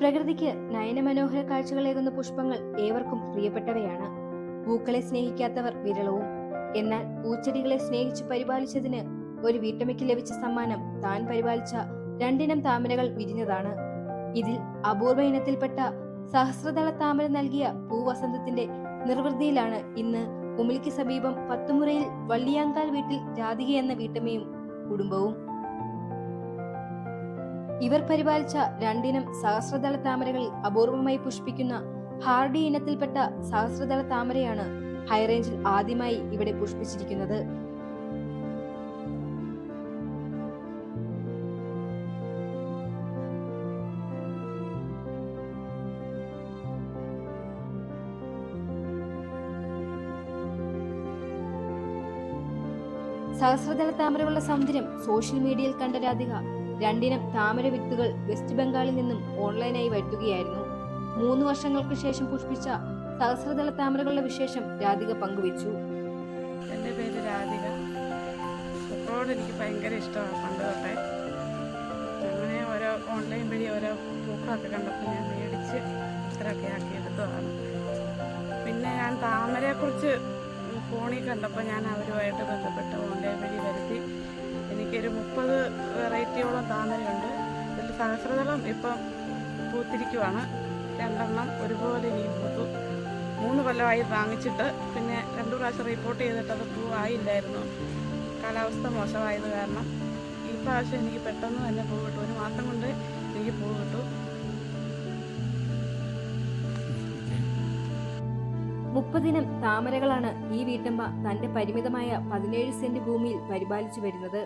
പ്രകൃതിക്ക് നയനമനോഹര കാഴ്ചകളേകുന്ന പുഷ്പങ്ങൾ ഏവർക്കും പ്രിയപ്പെട്ടവയാണ്. പൂക്കളെ സ്നേഹിക്കാത്തവർ വിരളവും എന്നാൽ പൂച്ചെടികളെ സ്നേഹിച്ച് പരിപാലിച്ചതിന് ഒരു വീട്ടമ്മയ്ക്ക് ലഭിച്ച സമ്മാനം താൻ പരിപാലിച്ച രണ്ടിനം താമരകൾ വിരിഞ്ഞതാണ്. ഇതിൽ അപൂർവ ഇനത്തിൽപ്പെട്ട സഹസ്രതള താമര നൽകിയ പൂവസന്തത്തിന്റെ നിർവൃതിയിലാണ് ഇന്ന് ഉമിലിക്ക് സമീപം പത്തുമുറയിൽ വള്ളിയാങ്കാൽ വീട്ടിൽ രാധിക എന്ന വീട്ടമ്മയും കുടുംബവും ഇവർ പരിപാലിച്ച രണ്ടിനം സഹസ്രദള താമരകളിൽ അപൂർവമായി പുഷ്പിക്കുന്ന ഹാർഡി ഇനത്തിൽപ്പെട്ട സഹസ്രദള താമരയാണ് ഹൈറേഞ്ചിൽ ആദ്യമായി ഇവിടെ പുഷ്പിച്ചിരിക്കുന്നത്. സഹസ്രദള താമരകളുടെ സൗന്ദര്യം സോഷ്യൽ മീഡിയയിൽ കണ്ട രാധിക രണ്ടിനം താമര വിത്തുകൾ വെസ്റ്റ് ബംഗാളിൽ നിന്നും ഓൺലൈനായി വരുത്തുകയായിരുന്നു. മൂന്ന് വർഷങ്ങൾക്ക് ശേഷം പുഷ്പിച്ച സഹസ്രതല താമരകളുടെ വിശേഷം രാധിക പങ്കുവച്ചു. എന്റെ പേര് രാധിക. പൂക്കളോട് എനിക്ക് ഭയങ്കര ഇഷ്ടമാണ് പണ്ട് തൊട്ടേ. അങ്ങനെ ഓരോ ഓൺലൈൻ വഴി ഓരോ പൂക്കളൊക്കെ കണ്ടപ്പോൾ ഞാൻ മേടിച്ച് ഇത്രയൊക്കെ ആക്കിയെടുത്തതാണ് പിന്നെ ഞാൻ താമരയെക്കുറിച്ച് ഫോണിൽ കണ്ടപ്പോൾ ഞാൻ അവരുമായിട്ട് ബന്ധപ്പെട്ട് ഓൺലൈൻ വഴി വരുത്തി. എനിക്കൊരു മുപ്പത് വെറൈറ്റിയോളം താമരയുണ്ട്. ഇതിൽ സഹസ്രതളം ഇപ്പം പൂത്തിരിക്കുവാണ്. രണ്ടെണ്ണം ഒരുപോലെ ഇനിയും പൂത്തു. മൂന്ന് കൊല്ലമായി വാങ്ങിച്ചിട്ട് പിന്നെ രണ്ടു പ്രാവശ്യം റിപ്പോർട്ട് ചെയ്തിട്ട് അത് പൂവായില്ലായിരുന്നു. കാലാവസ്ഥ മോശമായത് കാരണം ഈ പ്രാവശ്യം എനിക്ക് പെട്ടെന്ന് തന്നെ പൂവിട്ടു. ഒരു മാസം കൊണ്ട് മുപ്പതിനം താമരകളാണ് ഈ വീട്ടമ്മ തന്റെ പരിമിതമായ പതിനേഴ് സെന്റ് ഭൂമിയിൽ പരിപാലിച്ചു വരുന്നത്.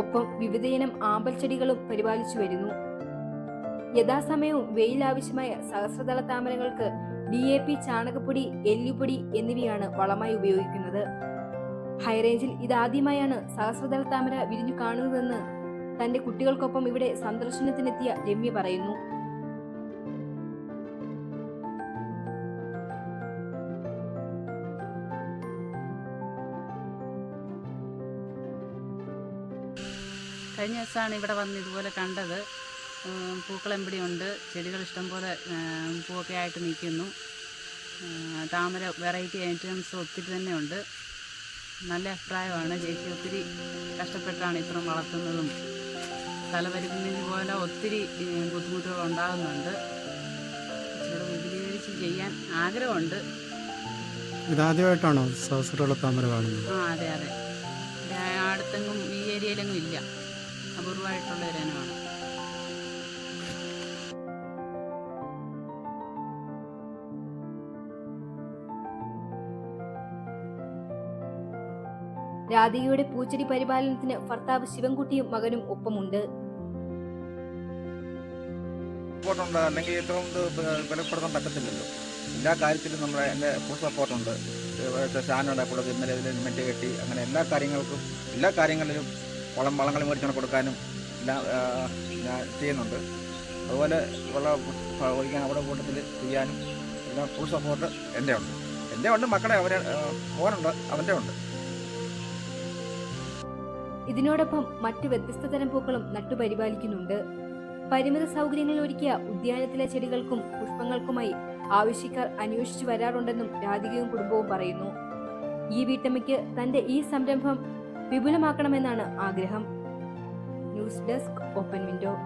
ഒപ്പം വിവിധയിനം ആമ്പൽ ചെടികളും പരിപാലിച്ചു വരുന്നു. യഥാസമയവും വെയിൽ ആവശ്യമായ സഹസ്രതല താമരകൾക്ക് ഡി എ പി ചാണകപ്പൊടി എല്ലുപൊടി എന്നിവയാണ് വളമായി ഉപയോഗിക്കുന്നത്. ഹൈറേഞ്ചിൽ ഇതാദ്യമായാണ് സഹസ്രതല താമര വിരിഞ്ഞു കാണുന്നതെന്ന് തന്റെ കുട്ടികൾക്കൊപ്പം ഇവിടെ സന്ദർശനത്തിനെത്തിയ രമ്യ പറയുന്നു. കഴിഞ്ഞ ദിവസമാണ് ഇവിടെ വന്ന് ഇതുപോലെ കണ്ടത്. പൂക്കളെമ്പിടിയുണ്ട്. ചെടികൾ ഇഷ്ടംപോലെ പൂവൊക്കെ ആയിട്ട് നിൽക്കുന്നു. താമര വെറൈറ്റി ഐറ്റംസ് ഒത്തിരി തന്നെ ഉണ്ട്. നല്ല അഭിപ്രായമാണ്. ചേച്ചി ഒത്തിരി കഷ്ടപ്പെട്ടാണ് ഇത്രയും വളർത്തുന്നതും. തലവരുന്നതിന് പോലെ ഒത്തിരി ബുദ്ധിമുട്ടുകൾ ഉണ്ടാകുന്നുണ്ട്. ഇച്ചിരി വിപുലീകരിച്ച് ചെയ്യാൻ ആഗ്രഹമുണ്ട്. ഇതാദ്യമായിട്ടാണോ സഹസ്രമുള്ള താമര കാണുന്നത്? ആ അതെ അതെ. അടുത്തെങ്ങും ഈ ഏരിയയിലെങ്ങും ഇല്ല. അപൂർവമായിട്ടുള്ള ഒരു ഇനമാണ്. രാധികയുടെ പൂച്ചെടി പരിപാലനത്തിന് ഭർത്താവ് ശിവൻകുട്ടിയും മകനും ഒപ്പമുണ്ട്. സപ്പോർട്ടുണ്ട്. അല്ലെങ്കിൽ ഏറ്റവും വിലപ്പെടുത്താൻ പറ്റത്തില്ലല്ലോ. എല്ലാ കാര്യത്തിലും നമ്മുടെ എന്റെ ഫുൾ സപ്പോർട്ടുണ്ട്. ഇവിടുത്തെ ഇന്നലെ ഇതിൽ മെറ്റ് കെട്ടി അങ്ങനെ എല്ലാ കാര്യങ്ങൾക്കും എല്ലാ കാര്യങ്ങളിലും വളം വളങ്ങൾ മേടിച്ചാണ് കൊടുക്കാനും എല്ലാം ഞാൻ ചെയ്യുന്നുണ്ട്. അതുപോലെ വെള്ളം ഒഴിക്കാൻ അവിടെ കൂട്ടത്തിൽ ചെയ്യാനും എല്ലാം ഫുൾ സപ്പോർട്ട് എന്റെ ഉണ്ട്. എന്റെ ഉണ്ട് മക്കളെ അവരെ മോനുണ്ട് അവന്റെ ഉണ്ട്. ഇതിനോടൊപ്പം മറ്റു വ്യത്യസ്ത തരം പൂക്കളും നട്ടുപരിപാലിക്കുന്നുണ്ട് പരിമിത സൗകര്യങ്ങളിൽ ഒരുക്കിയ ഉദ്യാനത്തിലെ ചെടികൾക്കും പുഷ്പങ്ങൾക്കുമായി ആവശ്യക്കാർ അന്വേഷിച്ചു വരാറുണ്ടെന്നും രാധികയും കുടുംബവും പറയുന്നു. ഈ വീട്ടമ്മയ്ക്ക് തന്റെ ഈ സംരംഭം വിപുലമാക്കണമെന്നാണ് ആഗ്രഹം. News desk open window.